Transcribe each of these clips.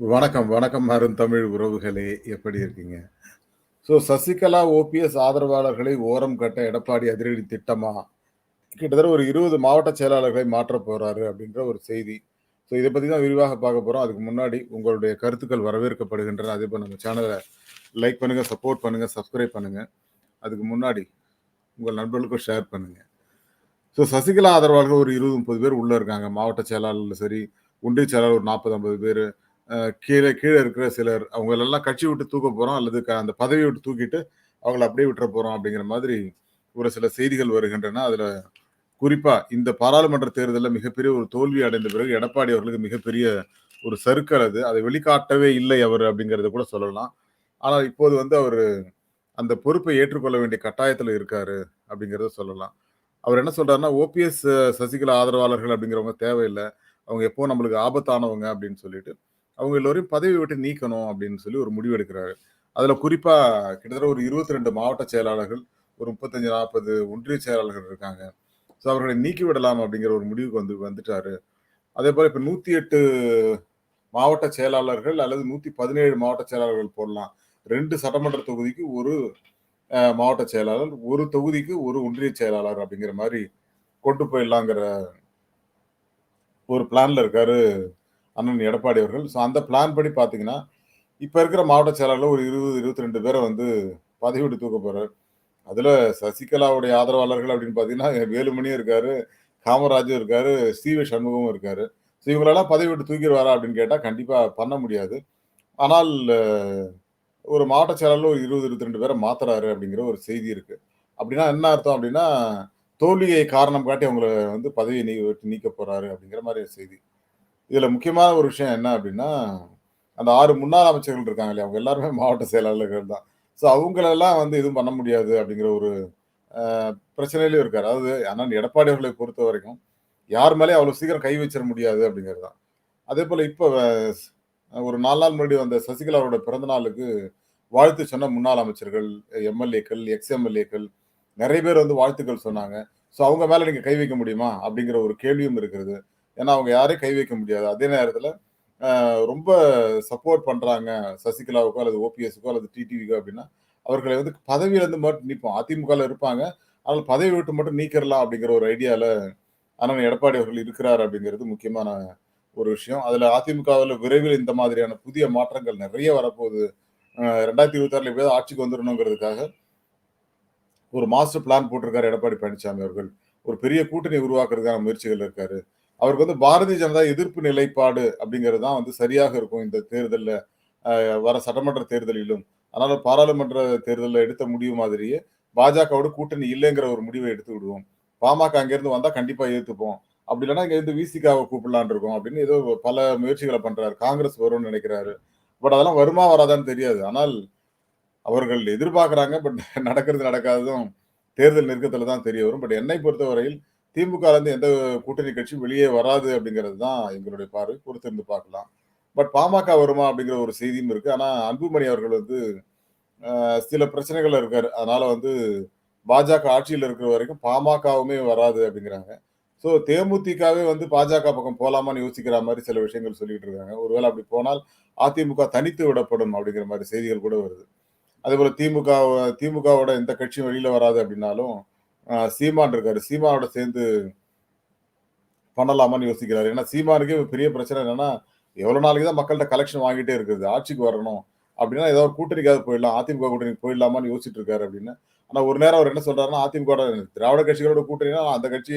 வணக்கம், வணக்கம் அருந்தமிழ் உறவுகளே! எப்படி இருக்கீங்க? ஸோ சசிகலா, ஓபிஎஸ் ஆதரவாளர்களை ஓரம் கட்ட எடப்பாடி அதிரடி திட்டமா? கிட்டத்தட்ட ஒரு 20 மாவட்ட செயலாளர்களை மாற்ற போறாரு அப்படின்ற ஒரு செய்தி. ஸோ இதை பற்றி தான் விரிவாக பார்க்க போகிறோம் அதுக்கு முன்னாடி உங்களுடைய கருத்துக்கள் வரவேற்கப்படுகின்றன. அதே போல் நம்ம சேனலை லைக் பண்ணுங்கள் சப்போர்ட் பண்ணுங்கள் சப்ஸ்கிரைப் பண்ணுங்கள் அதுக்கு முன்னாடி உங்கள் நண்பர்களுக்கும் ஷேர் பண்ணுங்கள் ஸோ சசிகலா ஆதரவாளர்கள் ஒரு 20, 30 பேர் உள்ளே இருக்காங்க. மாவட்ட செயலாளர்கள் சரி, ஒன்றிய செயலாளர் ஒரு நாற்பது ஐம்பது பேர் கீழே கீழே இருக்கிற சிலர் அவங்களெல்லாம் கட்சி விட்டு தூக்க போகிறோம் அல்லது அந்த பதவி விட்டு தூக்கிட்டு அவங்கள அப்படியே விட்டுற போகிறோம் அப்படிங்கிற மாதிரி ஒரு சில செய்திகள் வருகின்றன. அதில் குறிப்பாக இந்த பாராளுமன்ற தேர்தலில் மிகப்பெரிய ஒரு தோல்வி அடைந்த பிறகு எடப்பாடி அவர்களுக்கு மிகப்பெரிய ஒரு சறுக்கல் அது. அதை வெளிக்காட்டவே இல்லை அவர் அப்படிங்கிறத கூட சொல்லலாம். ஆனால் இப்போது வந்து அவர் அந்த பொறுப்பை ஏற்றுக்கொள்ள வேண்டிய கட்டாயத்தில் இருக்காரு அப்படிங்கிறத சொல்லலாம். அவர் என்ன சொல்றாருன்னா, ஓபிஎஸ் சசிகலா ஆதரவாளர்கள் அப்படிங்கிறவங்க தேவையில்லை அவங்க எப்போ நம்மளுக்கு ஆபத்தானவங்க அப்படின்னு சொல்லிட்டு, அவங்க எல்லோரையும் பதவி விட்டு நீக்கணும் அப்படின்னு சொல்லி ஒரு முடிவு எடுக்கிறாரு. அதில் குறிப்பாக கிட்டத்தட்ட ஒரு 22 மாவட்ட செயலாளர்கள், ஒரு 35, 40 ஒன்றிய செயலாளர்கள் இருக்காங்க. ஸோ அவர்களை நீக்கி விடலாம் அப்படிங்கிற ஒரு முடிவுக்கு வந்து வந்துட்டாரு. அதேபோல இப்ப 108 மாவட்ட செயலாளர்கள் அல்லது 117 மாவட்ட செயலாளர்கள் போடலாம். ரெண்டு சட்டமன்ற தொகுதிக்கு ஒரு மாவட்ட செயலாளர், ஒரு தொகுதிக்கு ஒரு ஒன்றிய செயலாளர் அப்படிங்கிற மாதிரி கொண்டு போயிடலாங்கிற ஒரு பிளான்ல இருக்காரு அண்ணன் எடப்பாடி அவர்கள். ஸோ அந்த பிளான் படி பார்த்தீங்கன்னா, இப்போ இருக்கிற மாவட்ட செயலாளர்கள் ஒரு இருபது இருபத்தி ரெண்டு பேரை வந்து பதவி விட்டு தூக்க போகிறார் அதில் சசிகலாவுடைய ஆதரவாளர்கள் அப்படின்னு பார்த்தீங்கன்னா, வேலுமணியும் இருக்காரு, காமராஜும் இருக்காரு, சி.வி. சண்முகமும் இருக்காரு. ஸோ இவங்களெல்லாம் பதவி விட்டு தூக்கிடுவாரா அப்படின்னு கேட்டால் கண்டிப்பாக பண்ண முடியாது. ஆனால் ஒரு மாவட்ட செயலாளர் ஒரு 20, 22 பேர மாத்துறாரு அப்படிங்கிற ஒரு செய்தி இருக்குது அப்படின்னா என்ன அர்த்தம் அப்படின்னா, தோல்வியை காரணம் காட்டி அவங்கள வந்து பதவியை நீ நீக்க போகிறாரு அப்படிங்கிற ஒரு செய்தி. இதுல முக்கியமான ஒரு விஷயம் என்ன அப்படின்னா, அந்த ஆறு முன்னாள் அமைச்சர்கள் இருக்காங்க இல்லையா? அவங்க எல்லாருமே மாவட்ட செயலாளர்கள் தான். ஸோ அவங்களெல்லாம் வந்து எதுவும் பண்ண முடியாது அப்படிங்கிற ஒரு பிரச்சனையிலையும் பிரச்சனையிலும் இருக்காரு. அதாவது அண்ணன் எடப்பாடி அவர்களை பொறுத்தவரைக்கும், யார் மேலேயும் அவ்வளோ சீக்கிரம் கை வச்சிட முடியாது அப்படிங்கிறது தான். அதே போல் இப்போ ஒரு நாலு நாள் முன்னாடி வந்த சசிகலாவோட பிறந்த நாளுக்கு வாழ்த்து சொன்ன முன்னாள் அமைச்சர்கள், எம்.எல்.ஏக்கள், எக்ஸ் எம்.எல்.ஏக்கள் நிறைய பேர் வந்து வாழ்த்துக்கள் சொன்னாங்க. ஸோ அவங்க மேலே நீங்கள் கை வைக்க முடியுமா? அப்படிங்கிற ஒரு கேள்வியும் இருக்கிறது. ஏன்னா அவங்க யாரையும் கை வைக்க முடியாது. அதே நேரத்தில் ரொம்ப சப்போர்ட் பண்றாங்க சசிகலாவுக்கோ அல்லது ஓபிஎஸ்க்கோ அல்லது டிடிவிக்கோ அப்படின்னா, அவர்களை வந்து பதவியிலேருந்து மட்டும் நிற்போம் அதிமுகவில் இருப்பாங்க. ஆனால் பதவி விட்டு மட்டும் நீக்கிறலாம் அப்படிங்கிற ஒரு ஐடியாவில் அண்ணன் எடப்பாடி அவர்கள் இருக்கிறார் அப்படிங்கிறது முக்கியமான ஒரு விஷயம். அதுல அதிமுகவில் விரைவில் இந்த மாதிரியான புதிய மாற்றங்கள் நிறைய வரப்போகுது. ரெண்டாயிரத்தி இருபத்தாறில் எப்படியாவது ஆட்சிக்கு வந்துடணுங்கிறதுக்காக ஒரு மாஸ்டர் பிளான் போட்டிருக்காரு எடப்பாடி பழனிசாமி அவர்கள். ஒரு பெரிய கூட்டணி உருவாக்குறதுக்கான முயற்சிகள் இருக்காரு. அவருக்கு வந்து பாரதிய ஜனதா எதிர்ப்பு நிலைப்பாடு அப்படிங்கிறது தான் வந்து சரியாக இருக்கும் இந்த தேர்தலில் வர சட்டமன்ற தேர்தலிலும். அதனால பாராளுமன்ற தேர்தலில் எடுத்த முடிவு மாதிரியே பாஜகவோட கூட்டணி இல்லைங்கிற ஒரு முடிவை எடுத்து விடுவோம். பாமக அங்கேருந்து வந்தால் கண்டிப்பாக ஏற்றுப்போம் அப்படி இல்லைன்னா இங்கேருந்து விசிகாவ கூப்பிடலான் இருக்கோம் அப்படின்னு ஏதோ பல முயற்சிகளை பண்ணுறாரு காங்கிரஸ் வரும்னு நினைக்கிறாரு பட் அதெல்லாம் வருமா வராதான்னு தெரியாது. ஆனால் அவர்கள் எதிர்பார்க்குறாங்க பட் நடக்கிறது நடக்காததும் தேர்தல் நெருக்கத்தில் தான் தெரிய வரும். பட் என்னை பொறுத்தவரையில் திமுகலேருந்து எந்த கூட்டணி கட்சியும் வெளியே வராது அப்படிங்கிறது தான் எங்களுடைய பார்வை. பொறுத்திருந்து பார்க்கலாம். பட் பாமக வருமா அப்படிங்கிற ஒரு செய்தியும் இருக்குது ஆனால் அன்புமணி அவர்கள் வந்து சில பிரச்சனைகள் இருக்கார் அதனால் வந்து பாஜக ஆட்சியில் இருக்கிற வரைக்கும் பாமகவுமே வராது அப்படிங்கிறாங்க. ஸோ தேமுதிகவே வந்து பாஜக பக்கம் போகலாமான்னு யோசிக்கிற மாதிரி சில விஷயங்கள் சொல்லிட்டு இருக்காங்க. ஒருவேளை அப்படி போனால் அதிமுக தனித்து விடப்படும் அப்படிங்கிற மாதிரி செய்திகள் கூட வருது. அதே போல் திமுக திமுகவோட எந்த கட்சியும் வெளியில் வராது அப்படின்னாலும், சீமான் இருக்காரு. சீமானோட சேர்ந்து பண்ணலாமான்னு யோசிக்கிறாரு. ஏன்னா சீமானுக்கே பெரிய பிரச்சனை என்னன்னா, எவ்வளவு நாளைக்கு தான் மக்கள்கிட்ட கலெக்ஷன் வாங்கிட்டே இருக்குது ஆட்சிக்கு வரணும். அப்படின்னா ஏதாவது ஒரு கூட்டணிக்காவது போயிடலாம். அதிமுக கூட்டணிக்கு போயிடலாமான்னு யோசிச்சுட்டு இருக்காரு அப்படின்னு. ஆனா ஒரு நேரம் அவர் என்ன சொல்றாருன்னா, அதிமுக திராவிட கட்சிகளோட கூட்டணினா அந்த கட்சி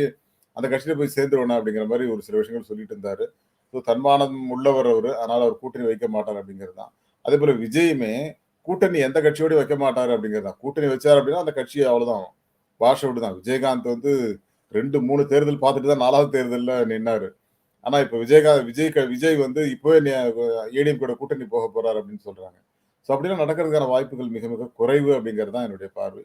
அந்த கட்சியில போய் சேர்ந்துருவேன் அப்படிங்கிற மாதிரி ஒரு சில விஷயங்கள் சொல்லிட்டு இருந்தாரு. ஸோ தன்மானம் உள்ளவர் அவர் அதனால அவர் கூட்டணி வைக்க மாட்டார் அப்படிங்கிறது தான். அதே போல விஜயுமே கூட்டணி எந்த கட்சியோடய வைக்க மாட்டார் அப்படிங்கிறது தான். கூட்டணி வச்சார் அப்படின்னா அந்த கட்சி அவ்வளவுதான். வாஷ் அவுட் தான். விஜயகாந்த் வந்து 2, 3 தேர்தல் பார்த்துட்டு தான் நாலாவது தேர்தலில் நின்னாரு. ஆனால் இப்போ விஜயகாந்த் விஜய் விஜய் வந்து இப்போவே நி ஏடிஎம் கூட கூட்டணி போக போகிறார் அப்படின்னு சொல்றாங்க. ஸோ அப்படிலாம் நடக்கிறதுக்கான வாய்ப்புகள் மிக மிக குறைவு அப்படிங்கிறது தான் என்னுடைய பார்வை.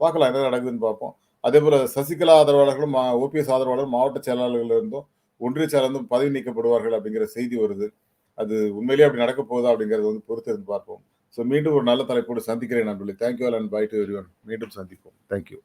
பார்க்கலாம் என்ன நடக்குதுன்னு பார்ப்போம். அதே போல் சசிகலா ஆதரவாளர்களும், மா ஓபிஎஸ் ஆதரவாளரும் மாவட்ட செயலாளர்கள் இருந்தும், ஒன்றிய செயலர்ந்தும் இருந்தும் பதவி நீக்கப்படுவார்கள் அப்படிங்கிற செய்தி வருது. அது உண்மையிலேயே அப்படி நடக்க போகுதா அப்படிங்கிறத வந்து பொறுத்து இருந்து பார்ப்போம். ஸோ மீண்டும் ஒரு நல்ல தலைப்போடு சந்திக்கிறேன் நண்பர்களே. Thank you and bye everyone மீண்டும் சந்திப்போம். Thank you.